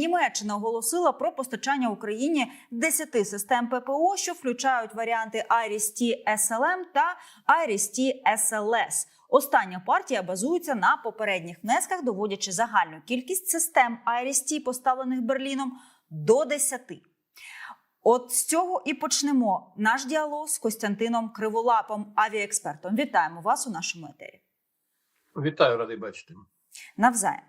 Німеччина оголосила про постачання Україні 10 систем ППО, що включають варіанти Iris-T SLM та Iris-T SLS. Остання партія базується на попередніх внесках, доводячи загальну кількість систем Iris-T, поставлених Берліном, до 10. От з цього і почнемо наш діалог з Костянтином Криволапом, авіаекспертом. Вітаємо вас у нашому етері. Вітаю, радий бачити. Навзаєм.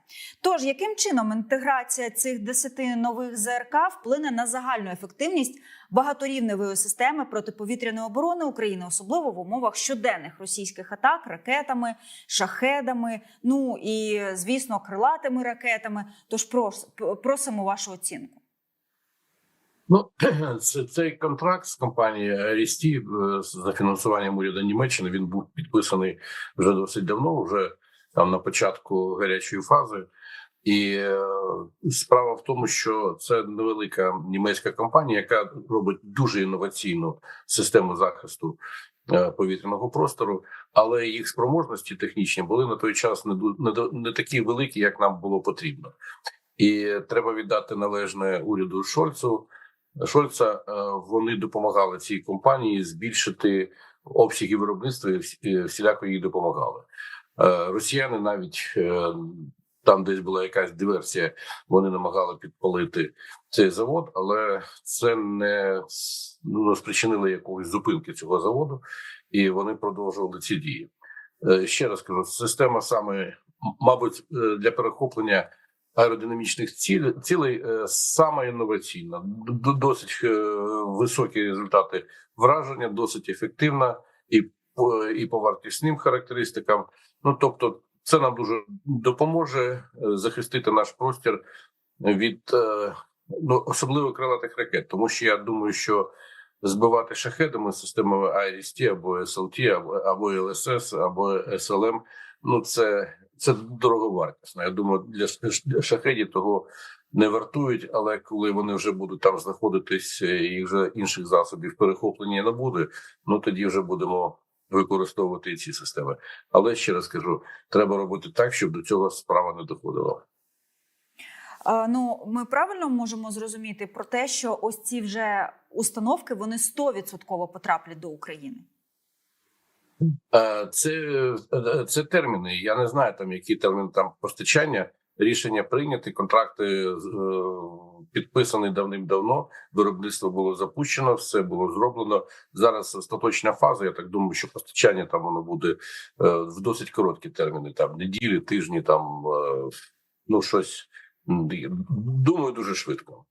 Тож, яким чином інтеграція цих 10 нових ЗРК вплине на загальну ефективність багаторівневої системи протиповітряної оборони України, особливо в умовах щоденних російських атак ракетами, шахедами, ну і звісно, крилатими ракетами? Тож прос- просимо вашу оцінку. Ну це цей контракт з компанією Рісті за фінансуванням уряду Німеччини. Він був підписаний вже досить давно, вже там на початку гарячої фази. І е, справа в тому, що це невелика німецька компанія, яка робить дуже інноваційну систему захисту е, повітряного простору, але їх спроможності технічні були на той час не не, такі великі, як нам було потрібно. І треба віддати належне уряду Шольцу. Шольца е, вони допомагали цій компанії збільшити обсяги виробництва і всіляко їй допомагали. Е, Росіяни навіть е, там, десь була якась диверсія, вони намагали підпалити цей завод, але це не ну, спричинило якогось зупинки цього заводу, і вони продовжували ці дії. Е, Ще раз кажу, система саме, мабуть, для перехоплення аеродинамічних цілей, цілей саме інноваційна, досить високі результати враження, досить ефективна і і по вартісним характеристикам. Ну тобто, це нам дуже допоможе е, захистити наш простір від е, ну особливо крилатих ракет, тому що я думаю, що збивати шахедами системами IRIS-T або SLT, або або LSS, або SLM, ну це це дороговартісно. Я думаю, для шахедів того не вартують, але коли вони вже будуть там знаходитись, е, і вже інших засобів перехоплення не буде, ну тоді вже будемо використовувати ці системи. Але ще раз кажу, треба робити так, щоб до цього справа не доходила. Ну, ми правильно можемо зрозуміти про те, що ось ці вже установки вони 100% потраплять до України. Е, Це, е, це терміни. Я не знаю там, які терміни там постачання. Рішення прийняті, контракти е, підписані давним-давно. Виробництво було запущено, все було зроблено. Зараз остаточна фаза. Я так думаю, що постачання там воно буде е, в досить короткі терміни. Там неділі, тижні, там е, ну щось думаю, дуже швидко.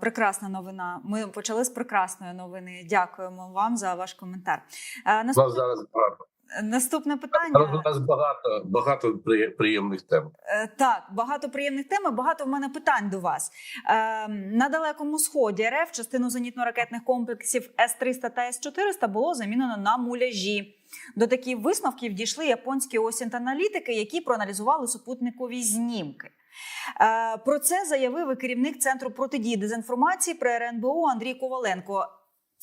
Прекрасна новина. Ми почали з прекрасної новини. Дякуємо вам за ваш коментар. У нас зараз наступне питання. у нас багато багато приємних тем. Е, Так, багато приємних тем, і багато в мене питань до вас. Е, на далекому сході РФ частину зенітно-ракетних комплексів С-300 та С-400 було замінено на муляжі. До таких висновків дійшли японські осінт-аналітики, які проаналізували супутникові знімки. Е, Про це заявив і керівник центру протидії дезінформації при РНБО Андрій Коваленко.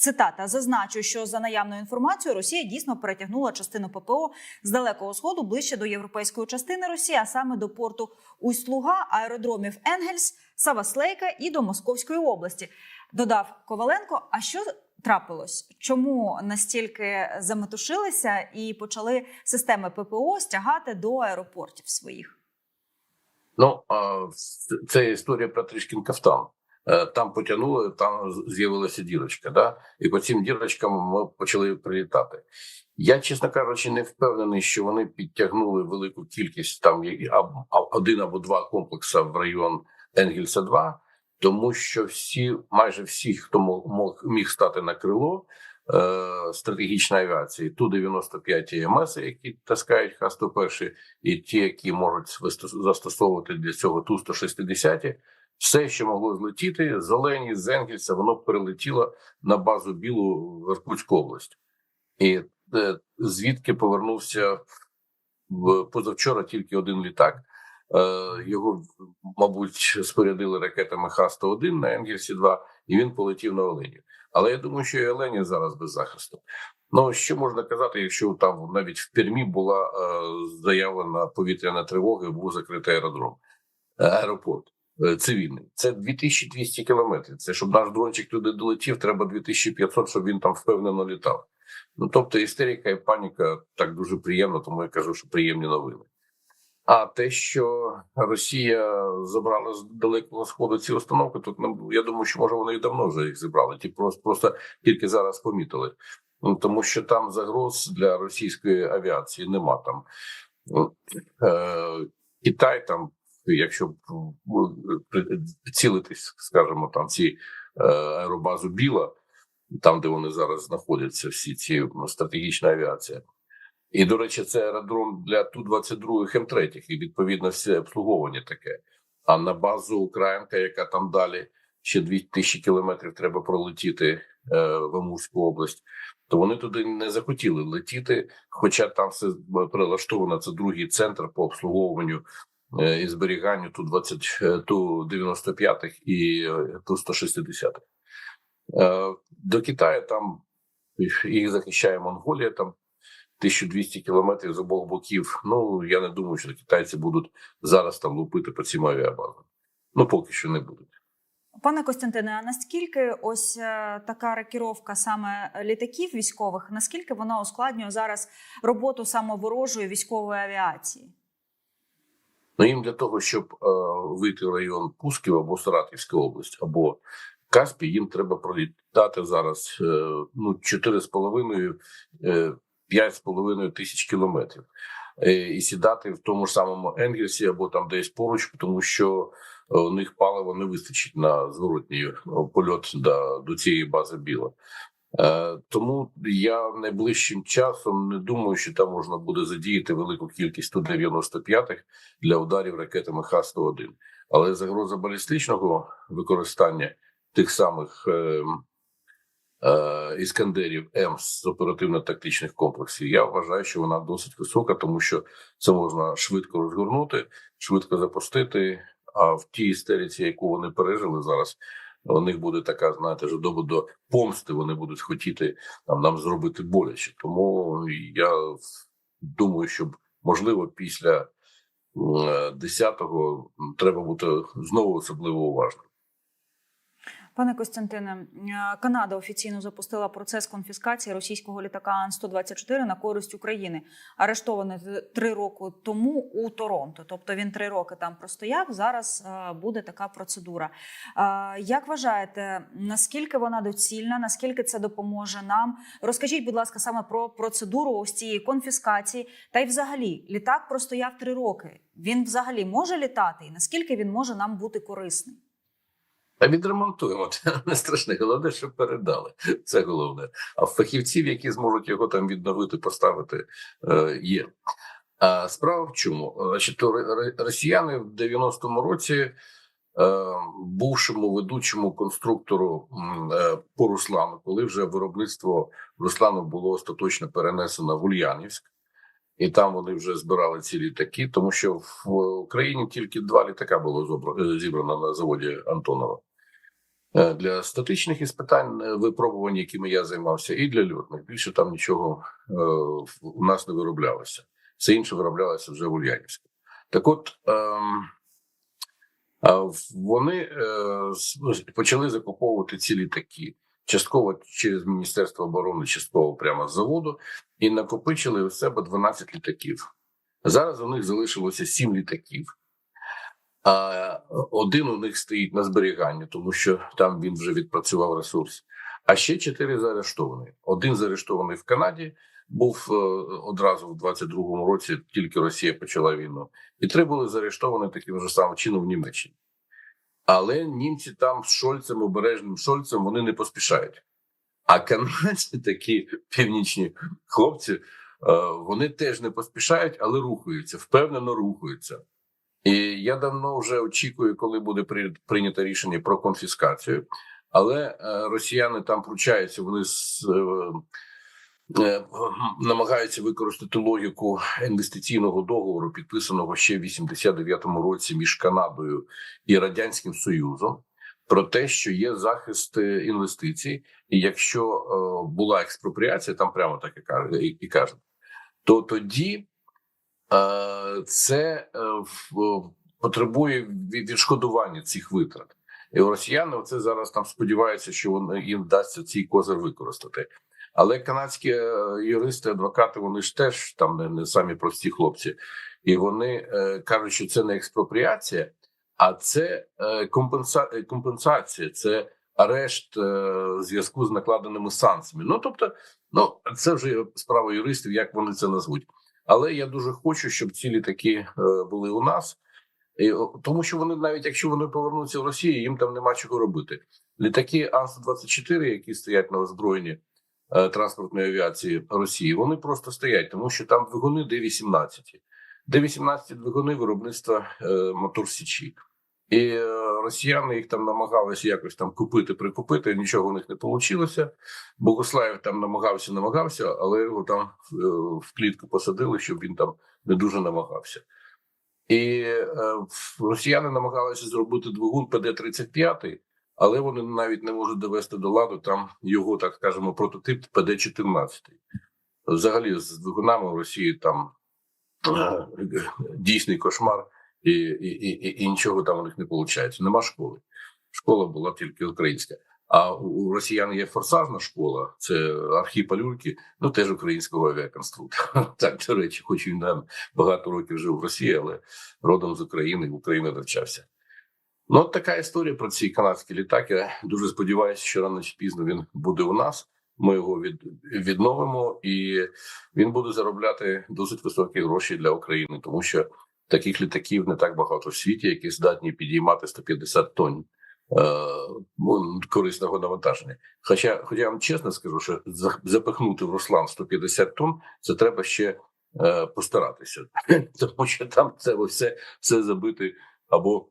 Цитата зазначу, що за наявною інформацією Росія дійсно перетягнула частину ППО з далекого сходу ближче до європейської частини Росії, а саме до порту Усть-Луга, аеродромів Енгельс, Саваслейка і до Московської області. Додав Коваленко. А що трапилось? Чому настільки заметушилися і почали системи ППО стягати до аеропортів своїх? Ну це- історія про Трішкін кафтан. Е, Там потягнули, там з'явилася дірочка. Да? І по цим дірочкам ми почали прилітати. Я, чесно кажучи, не впевнений, що вони підтягнули велику кількість там один або два комплекси в район Енгельса 2 тому що всі, майже всі, хто мог, мог міг стати на крило е, стратегічної авіації, ту 95 МС, які таскають Х-101, і ті, які можуть застосовувати для цього ту 160 все, що могло злетіти, зелені з Енгельса, воно перелетіло на базу Білу в Іркутську область, і е, звідки повернувся позавчора тільки один літак. Е, Його, мабуть, спорядили ракетами Х-101 на Енгельсі 2 і він полетів на Оленів. Але я думаю, що і Олені зараз без захисту. Ну що можна казати, якщо там навіть в Пермі була е, заявлена повітряна тривога, і був закритий аеродром, аеропорт. Е, цивільний. Це 2200 кілометрів. Це щоб наш дрончик туди долетів, треба 2500, щоб він там впевнено літав. Ну тобто істерика і паніка так дуже приємно, тому я кажу, що приємні новини. А те, що Росія забрала з далекого сходу ці установки, тут ну, я думаю, що може вони і давно вже їх зібрали. Ті просто просто тільки зараз помітили. Ну тому що там загроз для російської авіації нема там. Е, Китай там, якщо е, цілитись, скажімо, там ці е, аеробазу Біла, там де вони зараз знаходяться, всі ці ну, стратегічна авіація. І, до речі, це аеродром для Ту-22 М3, і відповідно все обслуговування таке. А на базу Українка, яка там далі ще 2000 кілометрів треба пролетіти е, в Амурську область, то вони туди не захотіли летіти. Хоча там все прилаштовано. Це другий центр по обслуговуванню е, і зберіганню ту 20 е, ту 95 і е, ту 160 Е, До Китаю там їх захищає Монголія. Там 1200 кілометрів з обох боків. Ну я не думаю, що китайці будуть зараз там лупити по цим авіабазам. Ну поки що не будуть. Пане Костянтине, а наскільки ось е, така рокіровка саме літаків військових, наскільки вона ускладнює зараз роботу саме ворожої військової авіації? Ну їм для того, щоб е, вийти в район Пусків або Саратівська область, або Каспій, їм треба пролітати зараз е, ну 4,5 е, 5,5 тисяч кілометрів е, і сідати в тому ж самому Енгельсі або там десь поруч, тому що е, у них палива не вистачить на зворотній е, польот до, до цієї бази Біла. Е, Тому я найближчим часом не думаю, що там можна буде задіяти велику кількість Ту-95 для ударів ракетами Х-101. Але загроза балістичного використання тих самих е, е, іскандерів М з оперативно-тактичних комплексів, я вважаю, що вона досить висока, тому що це можна швидко розгорнути, швидко запустити. А в тій істериці, яку вони пережили зараз, у них буде така, знаєте, жадоба до помсти. Вони будуть хотіти там нам зробити боляче. Тому я думаю, що можливо після е, 10-го треба бути знову особливо уважним. Пане Костянтине, е, Канада офіційно запустила процес конфіскації російського літака Ан-124 на користь України. Арештований три роки тому у Торонто. Тобто він три роки там простояв. Зараз е, буде така процедура. Е, Як вважаєте, наскільки вона доцільна? Наскільки це допоможе нам? Розкажіть, будь ласка, саме про процедуру ось цієї конфіскації. Та й взагалі літак простояв три роки. Він взагалі може літати, і наскільки він може нам бути корисним? Та відремонтуємо. Це не страшне. Головне, щоб передали. Це головне. А фахівців, які зможуть його там відновити, поставити, е, є. А справа в чому? Значить, то ро- ро- росіяни в 90-му році, е, бувшому ведучому конструктору е, по Руслану, коли вже виробництво Руслану було остаточно перенесено в Ульянівськ, і там вони вже збирали ці літаки, тому що в Україні тільки два літака було е, зібрано на заводі Антонова. Е, Для статичних іспитань е, випробувань, якими я займався, і для льотних. Більше там нічого е, у нас не вироблялося. Все інше вироблялося вже в Ульянівську. Так от ем, вони почали закуповувати ці літаки. Частково через Міністерство оборони, частково прямо з заводу, і накопичили у себе 12 літаків. Зараз у них залишилося 7 літаків. А один у них стоїть на зберіганні, тому що там він вже відпрацював ресурс. А ще чотири заарештовані. Один заарештований в Канаді, був е, одразу в 22-му році, тільки Росія почала війну, і три були заарештовані таким же самим чином в Німеччині. Але німці там з Шольцем, обережним Шольцем, вони не поспішають. А канадці, такі північні хлопці, е, вони теж не поспішають, але рухаються, впевнено рухаються. І я давно вже очікую, коли буде прийнято рішення про конфіскацію. Але е, росіяни там пручаються, вони з, е, е, намагаються використати логіку інвестиційного договору, підписаного ще в 89-му році між Канадою і Радянським Союзом, про те, що є захист е, інвестицій, і якщо е, була експропріація, там прямо так і кажуть, то тоді. Е, Це е, потребує відшкодування цих витрат. І росіяни це зараз там сподіваються, що вони їм вдасться цей козир використати. Але канадські е, юристи, адвокати, вони ж теж там не, не самі прості хлопці, і вони е, кажуть, що це не експропріація, а це е, компенса... компенсація, це арешт е, в зв'язку з накладеними санкціями. Ну тобто, ну це вже справа юристів, як вони це назвуть. Але я дуже хочу, щоб ці літаки е, були у нас. Тому що вони навіть якщо вони повернуться в Росію, їм там нема чого робити. Літаки ан 24 які стоять на озброєнні е, транспортної авіації Росії, вони просто стоять, тому що там двигуни Д-18. Д-18 двигуни виробництва е, мотор Січі. І е, росіяни їх там намагалися якось там купити, прикупити. Нічого у них не вийшло. Богослаєв там намагався, намагався, але його там е, в клітку посадили, щоб він там не дуже намагався. І е, росіяни намагалися зробити двигун ПД-35, але вони навіть не можуть довести до ладу там його, так скажемо, прототип ПД-14. Взагалі, з двигунами в Росії там дійсний кошмар, і, і, і, і нічого там у них не виходить. Нема школи. Школа була тільки українська. А у росіян є форсажна школа, це Архіп Алюрки, ну теж українського авіаконструктора. Так, до речі, хоч він там багато років жив в Росії, але родом з України, в Україні навчався. Ну, от така історія про ці канадські літаки. Я дуже сподіваюся, що рано чи пізно він буде у нас. Ми його від, відновимо, і він буде заробляти досить високі гроші для України, тому що таких літаків не так багато в світі, які здатні підіймати 150 тонн е, ну, корисного навантаження. Хоча, хоча я вам чесно скажу, що запихнути в Руслан 150 тонн, це треба ще е, постаратися, тому що там це все, все забити або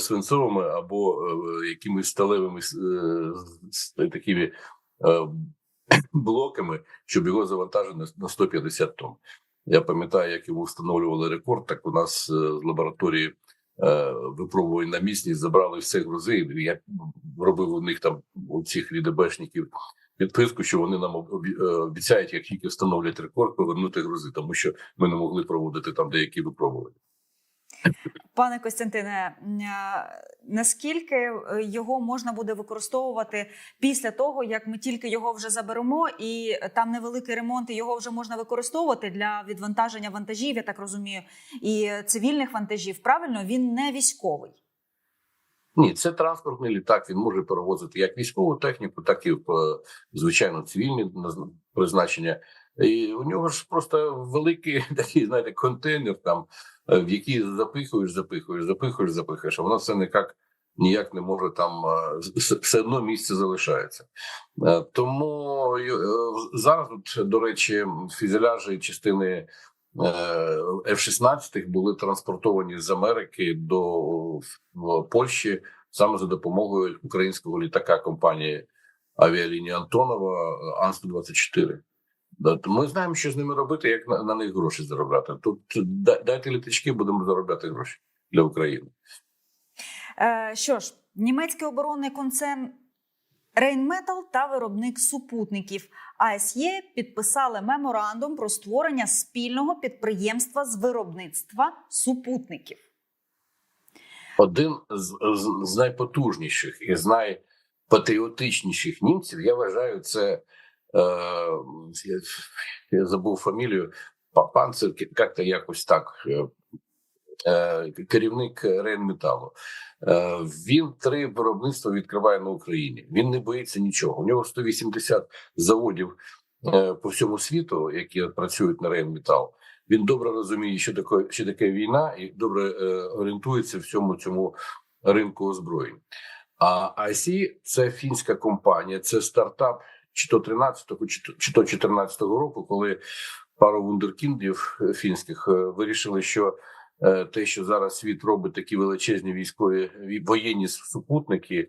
свинцовими, або е, якимись сталевими е, такими е, блоками, щоб його завантажити на- на 150 тонн. Я пам'ятаю, як йому встановлювали рекорд. Так у нас е, з лабораторії е, випробувань на міцність забрали все грузи. Я робив у них там у цих лідебешників підписку, що вони нам е, обіцяють, як тільки встановлять рекорд, повернути грузи, тому що ми не могли проводити там деякі випробування. Пане Костянтине, наскільки е, його можна буде використовувати після того, як ми тільки його вже заберемо, і там невеликий ремонт, і його вже можна використовувати для відвантаження вантажів, я так розумію, і цивільних вантажів. Правильно, він не військовий. Ні, це транспортний літак. Він може перевозити як військову техніку, так і е, звичайно цивільні призначення. І у нього ж просто великий такий, знаєте, контейнер, там е, в який запихуєш, запихуєш, запихуєш, запихуєш. А воно все ніяк ніяк не може там е, все одно місце залишається. Е, Тому е, зараз, до речі, фюзеляжі частини е, F-16 були транспортовані з Америки до Польщі саме за допомогою українського літака компанії авіалінії Антонова Ан-124. Ми знаємо, що з ними робити, як на, на них гроші заробляти. Тут дайте літачки, будемо заробляти гроші для України. Е, що ж, німецький оборонний концерн Rheinmetall та виробник супутників АСЄ підписали меморандум про створення спільного підприємства з виробництва супутників. Один з, з, з найпотужніших і з найпатріотичніших німців, я вважаю, це е, я, я забув фамілію Па- Панцер, як-то якось так. е, е, Керівник Рейнметалу. Е, Він три виробництва відкриває на Україні. Він не боїться нічого. У нього 180 заводів е, по всьому світу, які працюють на Рейнметал. Він добре розуміє, що таке, що таке війна, і добре е, орієнтується в цьому цьому ринку озброєнь. А IC – це фінська компанія, це стартап чи то 13-го, чи то- чи 14-го року, коли пару вундеркіндів фінських е, вирішили, що е, те, що зараз світ робить такі величезні військові воєнні супутники,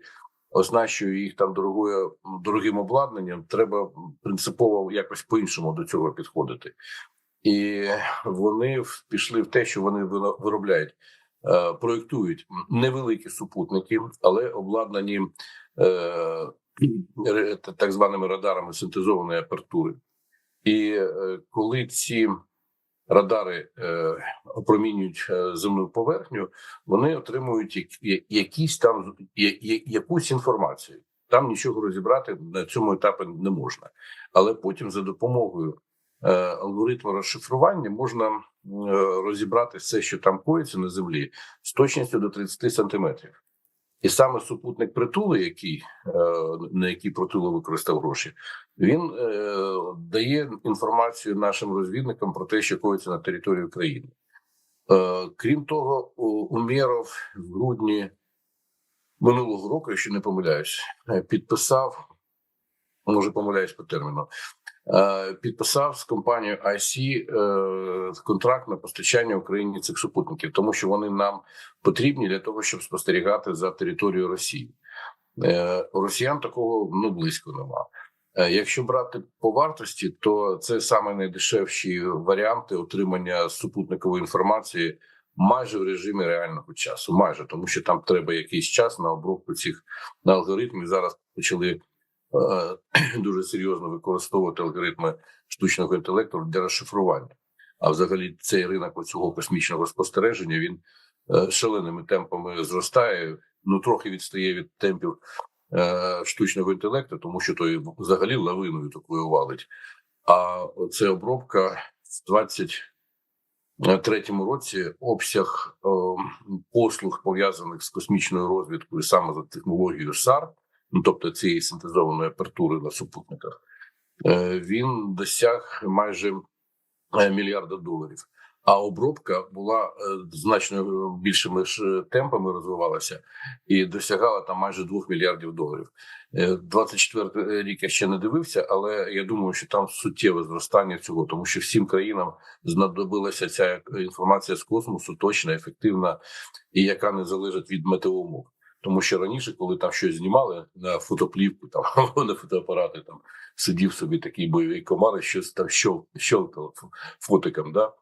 оснащує їх там дорогою дорогим обладнанням, треба принципово якось по-іншому до цього підходити. І вони пішли в те, що вони виробляють, е, проєктують невеликі супутники, але обладнані так званими радарами синтезованої апертури. І е, коли ці радари е, опромінюють е, земну поверхню, вони отримують якісь там якусь інформацію. Там нічого розібрати на цьому етапі не можна. Але потім за допомогою алгоритму розшифрування можна розібрати все, що там коїться на землі, з точністю до 30 сантиметрів. І саме супутник притули, який е, на який притуло використав гроші, він е, дає інформацію нашим розвідникам про те, що коїться на території України. Е, крім того, Умєров в грудні минулого року, якщо не помиляюсь, підписав, може помиляюсь по терміну, підписав з компанією IC е, контракт на постачання Україні цих супутників, тому що вони нам потрібні для того, щоб спостерігати за територією Росії. У росіян такого ну близько нема. Якщо брати по вартості, то це саме найдешевші варіанти отримання супутникової інформації майже в режимі реального часу. Майже тому, що там треба якийсь час на обробку цих алгоритмів. Зараз почали дуже серйозно використовувати алгоритми штучного інтелекту для розшифрування. А взагалі цей ринок цього космічного спостереження він е, шаленими темпами зростає. Ну трохи відстає від темпів е, штучного інтелекту, тому що той взагалі лавиною такою валить. А це обробка в 23-му році обсяг е, послуг пов'язаних з космічною розвідкою саме за технологією САР, ну тобто цієї синтезованої апертури на супутниках, е, він досяг майже е, мільярда доларів. А обробка була е, значно більшими ж темпами розвивалася і досягала там майже 2 мільярдів доларів. Е, 24 рік я ще не дивився, але я думаю, що там суттєве зростання цього, тому що всім країнам знадобилася ця інформація з космосу, точна, ефективна і яка не залежить від метеоумов. Тому що раніше, коли там щось знімали на фотоплівку, там або на фотоапарати, там сидів собі такий бойовий комар, щось там щел, щелкав фотиком, да.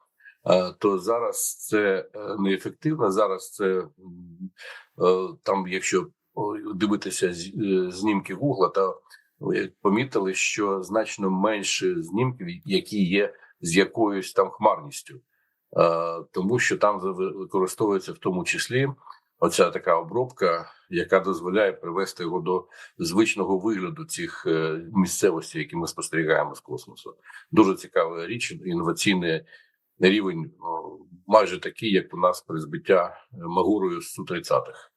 То зараз це е, неефективно. Зараз це е, там, якщо дивитися е, знімки Гугла, то помітили, що значно менше знімків, які є з якоюсь там хмарністю, тому що там використовується в тому числі оця така обробка, яка дозволяє привести його до звичного вигляду цих е, місцевостей, які ми спостерігаємо з космосу. Дуже цікава річ, інноваційний рівень майже такий, як у нас при збиття Магурою з Су-30-х.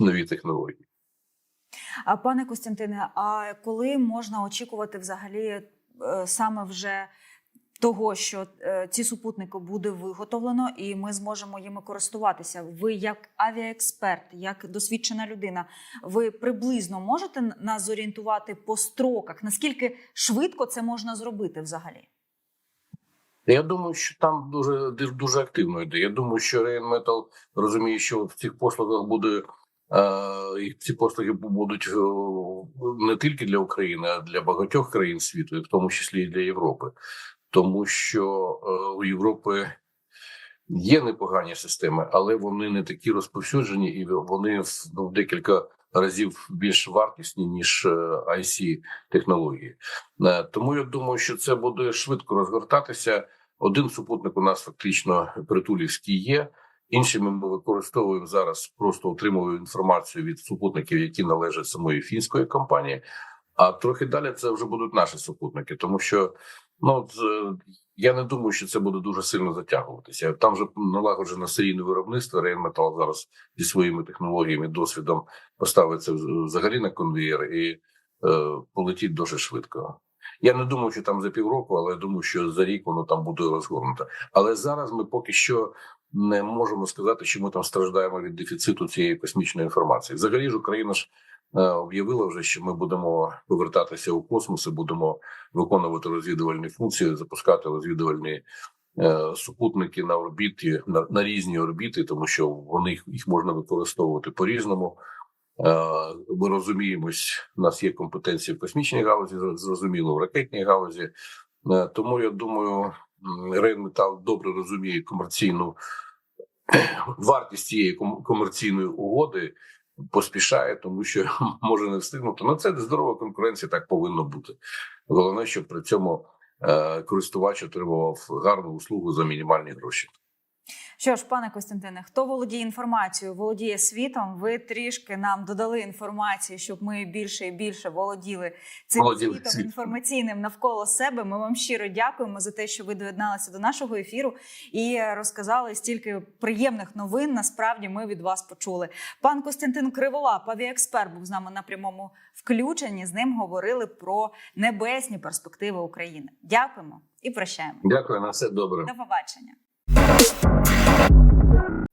Нові технології. А пане Костянтине, а коли можна очікувати взагалі е, саме вже того, що е, ці супутники буде виготовлено, і ми зможемо їми користуватися? Ви як авіаексперт, як досвідчена людина, ви приблизно можете нас зорієнтувати по строках? Наскільки швидко це можна зробити взагалі? Я думаю, що там дуже дуже активно йде. Я думаю, що Rheinmetall розуміє, що в цих послугах буде е, і ці послуги будуть е, не тільки для України, а для багатьох країн світу, і в тому числі і для Європи, тому що е, у Європи є непогані системи, але вони не такі розповсюджені, і вони в, ну, декілька разів більш вартісні ніж е, IC технології. Е, Тому я думаю, що це буде швидко розгортатися. Один супутник у нас фактично притулівський є. Іншими ми використовуємо зараз, просто отримуємо інформацію від супутників, які належать самої фінської компанії. А трохи далі це вже будуть наші супутники, тому що ну е, я не думаю, що це буде дуже сильно затягуватися. Там вже налагоджено серійне виробництво. Rheinmetall зараз зі своїми технологіями, досвідом поставиться взагалі на конвеєр і е, полетить дуже швидко. Я не думаю, що там за півроку, але я думаю, що за рік воно там буде розгорнуто. Але зараз ми поки що не можемо сказати, що ми там страждаємо від дефіциту цієї космічної інформації. Взагалі ж Україна ж об'явила вже, що ми будемо повертатися у космос і будемо виконувати розвідувальні функції, запускати розвідувальні е, супутники на орбіті на, на різні орбіти, тому що вони їх, можна використовувати по різному. Е, Ми розуміємось, у нас є компетенції в космічній галузі, зрозуміло, в ракетній галузі. Е, Тому я думаю, Rheinmetall добре розуміє комерційну вартість цієї ком- комерційної угоди, поспішає, тому що може не встигнути. Ну це здорова конкуренція, так повинно бути. Головне, щоб при цьому е, користувач отримував гарну услугу за мінімальні гроші. Що ж, пане Костянтине, хто володіє інформацією, володіє світом? Ви трішки нам додали інформації, щоб ми більше і більше володіли цим Володіли світом світом. інформаційним навколо себе. Ми вам щиро дякуємо за те, що ви доєдналися до нашого ефіру і розказали стільки приємних новин. Насправді ми від вас почули. Пан Костянтин Криволап, авіаексперт, був з нами на прямому включенні. З ним говорили про небесні перспективи України. Дякуємо і прощаємо. Дякую на все добре. До побачення.